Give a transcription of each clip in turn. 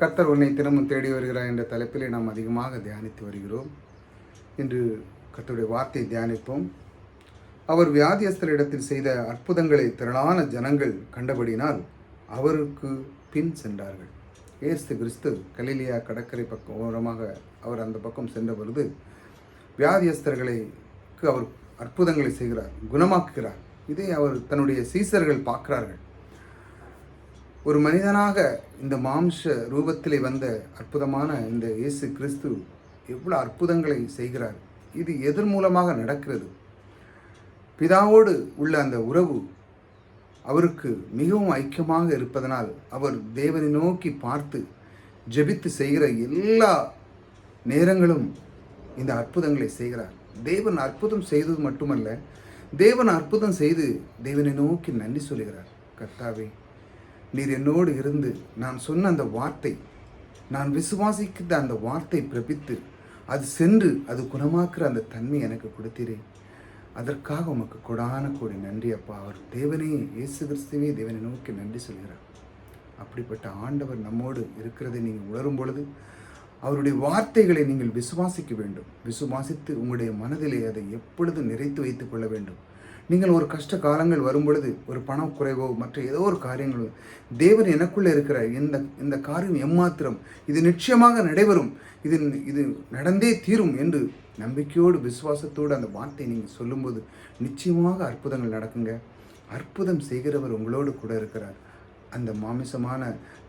கர்த்தர் உன்னை தினமும் தேடி வருகிறார் என்ற தலைப்பிலே நாம் அதிகமாக தியானித்து வருகிறோம். இன்று கர்த்தருடைய வார்த்தையை தியானிப்போம். அவர் வியாதியஸ்தரிடத்தில் செய்த அற்புதங்களை திரளான ஜனங்கள் கண்டபடினால் அவருக்கு பின் சென்றார்கள். ஏசு கிறிஸ்து கலிலியா கடற்கரை பக்கம் ஓரமாக அவர் அந்த பக்கம் சென்ற பொழுது வியாதியஸ்தர்களுக்கு அவர் அற்புதங்களை செய்கிறார் குணமாக்குகிறார். இதை அவர் தன்னுடைய சீசர்கள் பார்க்கிறார்கள். ஒரு மனிதனாக இந்த மாம்ச ரூபத்திலே வந்த அற்புதமான இந்த இயேசு கிறிஸ்து எவ்வளோ அற்புதங்களை செய்கிறார். இது எதன் மூலமாக நடக்கிறது? பிதாவோடு உள்ள அந்த உறவு அவருக்கு மிகவும் ஐக்கியமாக இருப்பதனால் அவர் தேவனை நோக்கி பார்த்து ஜெபித்து செய்கிற எல்லா நேரங்களும் இந்த அற்புதங்களை செய்கிறார். தேவன் அற்புதம் செய்தது மட்டுமல்ல தேவன் அற்புதம் செய்து தேவனை நோக்கி நன்றி சொல்கிறார் கர்த்தாவே நீர் என்னோடு இருந்து நான் சொன்ன அந்த வார்த்தை நான் விசுவாசிக்கிற அந்த வார்த்தை பிரபித்து அது சென்று அது குணமாக்குற அந்த தன்மை எனக்கு கொடுத்தீரே. அதற்காக உமக்கு கொடான கோடி நன்றி அப்பா. அவர் தேவனே இயேசு கிறிஸ்துவே தேவனை நோக்கி நன்றி சொல்கிறார். அப்படிப்பட்ட ஆண்டவர் நம்மோடு இருக்கிறதை நீங்கள் உணரும் பொழுது அவருடைய வார்த்தைகளை நீங்கள் விசுவாசிக்க வேண்டும். விசுவாசித்து உங்களுடைய மனதிலே அதை எப்பொழுதும் நிறைத்து வைத்துக் கொள்ள வேண்டும். நீங்கள் ஒரு கஷ்ட காலங்கள் வரும் பொழுது ஒரு பணம் குறைவோ மற்ற ஏதோ ஒரு காரியங்களோ தேவன் எனக்குள்ளே இருக்கிற இந்த இந்த காரியம் எம்மாத்திரம் இது நிச்சயமாக நடைபெறும் இது இது நடந்தே தீரும் என்று நம்பிக்கையோடு விசுவாசத்தோடு அந்த வார்த்தையை நீங்கள் சொல்லும்போது நிச்சயமாக அற்புதங்கள் நடக்குங்க. அற்புதம் செய்கிறவர் உங்களோடு கூட இருக்கிறார். அந்த மாமிசமான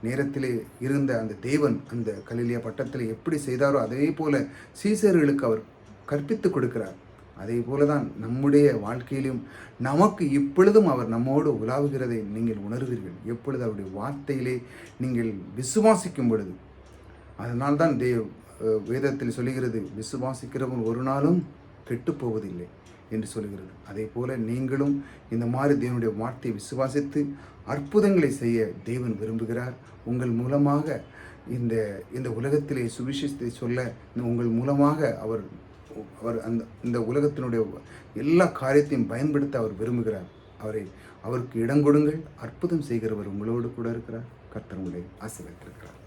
நேரத்திலே இருந்த அந்த தேவன் அந்த கலிலியா பட்டத்தில் எப்படி செய்தாரோ அதே போல சீசர்களுக்கு அவர் கற்பித்து கொடுக்கிறார். அதே போல தான் நம்முடைய வாழ்க்கையிலும் நமக்கு இப்பொழுதும் அவர் நம்மோடு உலாவுகிறதை நீங்கள் உணர்வீர்கள். எப்பொழுது அவருடைய வார்த்தையிலே நீங்கள் விசுவாசிக்கும் பொழுது அதனால்தான் தேவ் வேதத்தில் சொல்லுகிறது விசுவாசிக்கிறவன் ஒரு நாளும் கெட்டுப்போவதில்லை என்று சொல்கிறது அதே போல நீங்களும் இந்த மாதிரி தேவனுடைய வார்த்தையை விசுவாசித்து அற்புதங்களை செய்ய தேவன் விரும்புகிறார். உங்கள் மூலமாக இந்த இந்த உலகத்திலே சுவிசேஷத்தை சொல்ல உங்கள் மூலமாக அவர் அவர் அந்த இந்த உலகத்தினுடைய எல்லா காரியத்தையும் பயன்படுத்த அவர் விரும்புகிறார். அவரை அவருக்கு இடம் கொடுங்கள். அற்புதம் செய்கிறவர் உங்களோடு கூட இருக்கிறார். கர்த்தர் உங்களை ஆசீர்வதித்திருக்கிறார்.